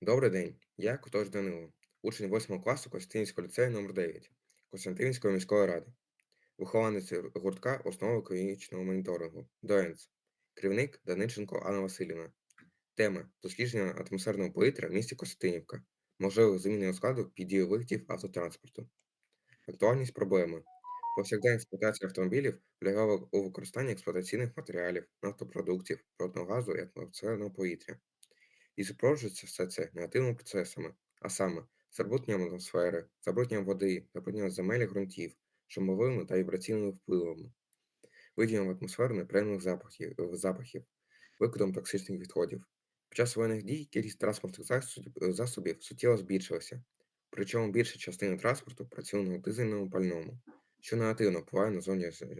Добрий день, я Котош Данило, учень 8 класу Костянтинського ліцею номер 9 Костянтинської міської ради, вихованець гуртка основи екологічного моніторингу ДОЕНЦ, керівник Даниченко Анна Васильівна. Тема дослідження атмосферного повітря в місті Костянтинівка, можливих зміни складу під дією виходів автотранспорту. Актуальність проблеми. Повсякденна експлуатація автомобілів полягала у використанні експлуатаційних матеріалів, нафтопродуктів, природного газу і атмосферного повітря. І супроводжується все це негативними процесами, а саме забрудненням атмосфери, забрудненням води, забрудненням земель і ґрунтів, шумовими та вібраційними впливами, виділенням в атмосферу неприємних запахів, е, викидом токсичних відходів. Під час воєнних дій кількість транспортних засобів, е, суттєво збільшилася, причому більша частина транспорту працює на дизельному пальному, що негативно впливає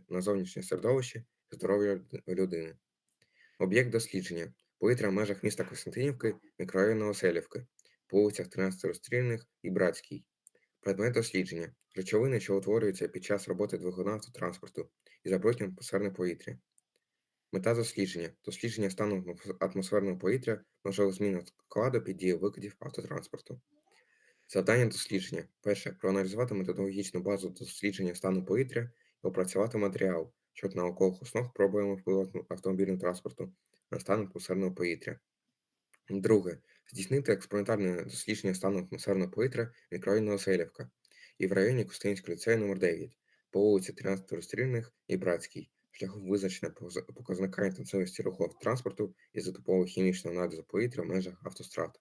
на зовнішнє середовище і здоров'я людини. Об'єкт дослідження повітря в межах міста Костянтинівки, мікрорайону Новоселівки, по вулицях 13 Розстрільних і Братській. Предмет дослідження речовини, що утворюються під час роботи двигуна автотранспорту і забруднюють атмосферне повітря. Мета дослідження дослідження стану атмосферного повітря можливо зміни складу під дією викидів автотранспорту. Завдання дослідження. Перше. Проаналізувати методологічну базу дослідження стану повітря і опрацювати матеріал щодо наукових основ проблеми впливу автомобільного транспорту на стан атмосферного повітря. Друге. Здійснити експериментальне дослідження стану атмосферного повітря в мікрорайоні і в районі Костянського ліцею номер 9 по вулиці 13 Розстрільних і Братській шляхом визначення показника інтенсивності руху автотранспорту і затипового хімічного аналізу повітря в межах автострад.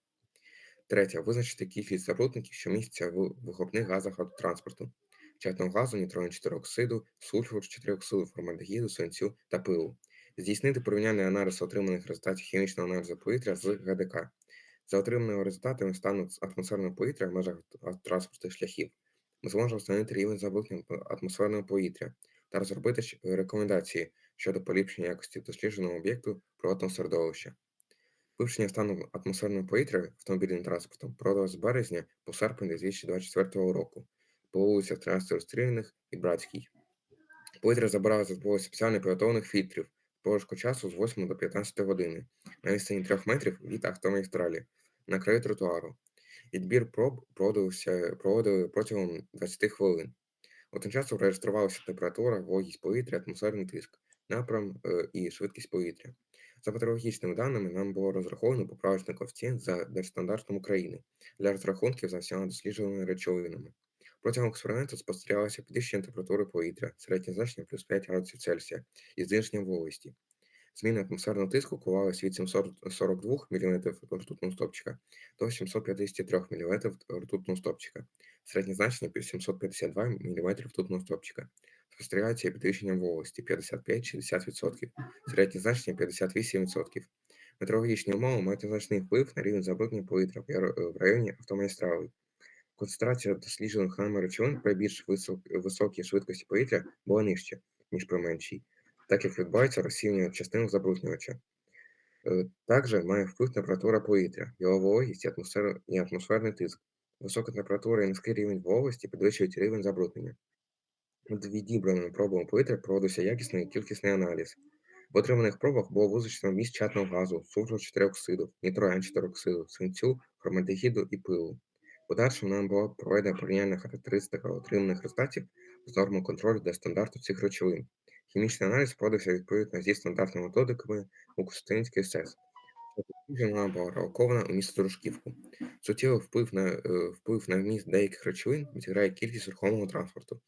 Третє. Визначити кількість забрудників, що містяться в вихлопних газах автотранспорту, чадного газу, нітрону 4 оксиду, сульфуру 4 оксиду, формальдегіду, свинцю та пилу. Здійснити порівняльний аналіз отриманих результатів хімічного аналізу повітря з ГДК. За отриманими результатами стану атмосферного повітря в межах автотранспортних шляхів ми зможемо встановити рівень забруднення атмосферного повітря та розробити рекомендації щодо поліпшення якості дослідженого об'єкту природного середовища. Вивчення стану атмосферного повітря автомобільним транспортом проводилось з березня по серпень 2024 року по вулицях 13 Розстріляних і Братській. Повітря забирали за допомогою спеціально підготовлених фільтрів пошуку часу з 8 до 15 години на відстані 3 метрів від автомагістралі на краю тротуару. Відбір проб проводився проводили протягом 20 хвилин. У тим часом реєструвалася температура, вологість повітря, атмосферний тиск, напрям е, і швидкість повітря. За метеорологічними даними нам було розраховано поправочний коефіцієнт за держстандартом України для розрахунків за всіма дослідженими речовинами. Протягом експерименту спостерігалося підвищення температури повітря, середнє значення плюс 5 градусів Цельсія і зниження вологості. Зміни атмосферного тиску коливалися від 742 мм ртутного стопчика до 753 мм ртутного стопчика. Середнє значення плюс 752 мм ртутного стопчика. Спостерігається підвищення вологості 55-60%, середнє значення 58%. Метеорологічні умови мають значний вплив на рівень забруднення повітря в в районі автомагістралей. Концентрація досліджених нами речовин при більш високій швидкості повітря була нижча, ніж при меншій, так як відбувається розсіювання частинок забруднювача. Е, Також має вплив температура повітря, його вологість атмосфер... і атмосферний тиск. Висока температура і низький рівень вологості підвищують рівень забруднення. Над відібраними пробами повітря проводився якісний і кількісний аналіз. В отриманих пробах було визначено міст чадного газу, сульфуру 4 оксиду, нітроен 4 оксиду, свинцю, формальдегіду і пилу. Подальшому нам була проведена порівняльна характеристика отриманих результатів з нормою контролю для стандарту цих речовин. Хімічний аналіз проводився відповідно зі стандартними методиками у Костянтинській СЕС. Дослідження була релокована у місто Дружківку. Суттєвий вплив на, е, вплив на вміст деяких речовин відіграє кількість рухомого транспорту.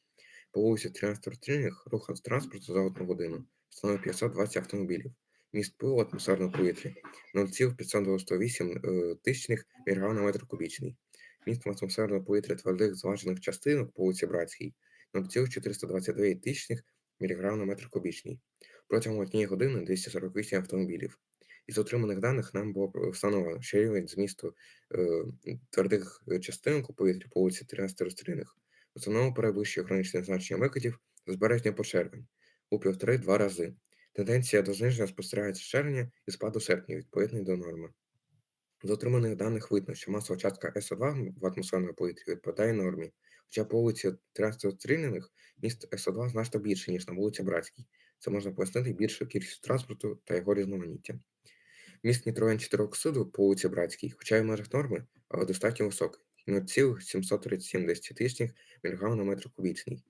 По вулиці 13 Розстрільних рух транспорту за одну годину становить 520 автомобілів. Міст пилу в атмосферному повітрі 0,598 е, тисячних мг на метр кубічний. Міст атмосферного повітря твердих зважених частинок по вулиці Братській 0,422 тисячних мг на метр кубічний. Протягом однієї години 248 автомобілів. Із отриманих даних нам було встановлено, що рівень змісту е, твердих частинок у повітрі по вулиці 13 Розстрільних в основному перевищує граничне значення викидів з березня по червень у півтори-два рази. Тенденція до зниження спостерігається з червня і спаду серпня, відповідної до норми. З отриманих даних видно, що масова частка СО2 в атмосферному повітрі відповідає нормі, хоча по вулиці 13 Стрільних міст СО2 значно більше, ніж на вулиці Братській. Це можна пояснити більшою кількістю транспорту та його різноманіття. Міст нітроген оксиду по вулиці Братській, хоча й в межах норми, але достатньо високий 0,737 мг на метр кубічний,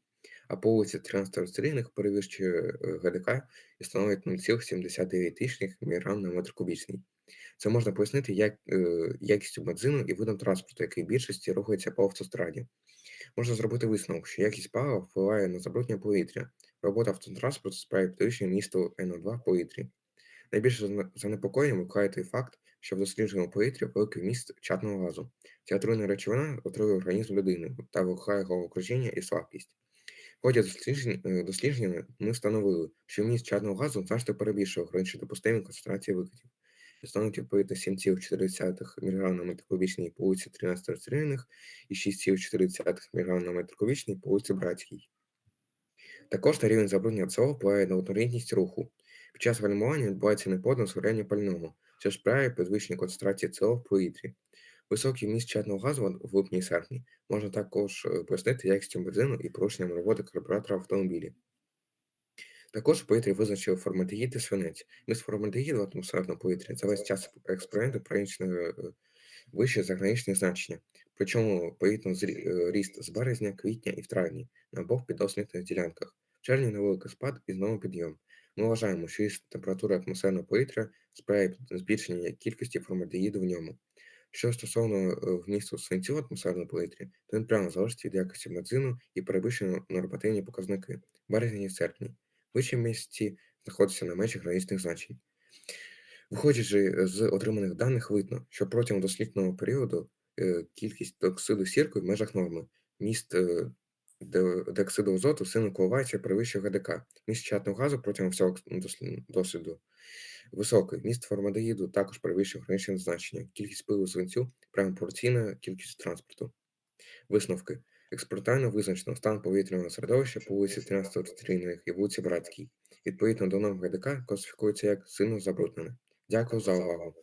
а по вулиці 13 стрільних перевищує е, ГДК і становить 0,79 мг на метр кубічний. Це можна пояснити як е, якістю бензину і видом транспорту, який в більшості рухається по автостраді. Можна зробити висновок, що якість палива впливає на забруднення повітря. Робота автотранспорту сприяє підвищенню місту НО2 в повітрі. Найбільше зане- занепокоєння викликає той факт, що в дослідженому повітрі великий вміст чадного газу. Ця отруйна речовина отруює організм людини та викликає головокружіння і слабкість. В ході досліджень, е, дослідження ми встановили, що вміст чадного газу значно перебільшує граничні допустимі концентрації викидів. І становить відповідно 7,4 мг на метр кубічний по вулиці 13 розстріляних і 6,4 мг на метр кубічний по вулиці Братській. Також на рівень забруднення СО впливає на однорідність руху. Під час гальмування відбувається неподне згоряння пального, що сприяє підвищенню концентрації СО в повітрі. Високий вміст чадного газу в липні і серпні можна також е, пояснити якістю бензину і порушенням роботи карбюратора в автомобілі. Також у повітрі визначили формальдегід і свинець. Міст формальдегіду в атмосферному повітрі за весь час експерименту прийнято е, вище за граничне значення, причому повітряний е, ріст з березня, квітня і в травні на обох підослідних ділянках. В червні невеликий спад і знову підйом. Ми вважаємо, що ріст температури атмосферного повітря сприяє збільшенню кількості формальдегіду в ньому. Що стосовно вмісту свинцю в атмосферному повітрі, то він прямо залежить від якості бензину і перевищує нормативні показники березні і серпні. Вищі місці знаходяться на межі граничних значень. Виходячи з отриманих даних, видно, що протягом дослідного періоду е, кількість диоксиду сірки в межах норми, міст е, диоксиду азоту сильно коливається перевищує ГДК. Міст чадного газу протягом всього досліду високий. Міст формальдегіду також перевищує граничне значення. Кількість пилу свинцю прямо пропорційна кількістю транспорту. Висновки. Експортально визначено стан повітряного середовища по вулиці 13 стрільних і вулиці Братській. Відповідно до норм ГДК класифікується як сильно забруднене. Дякую за увагу.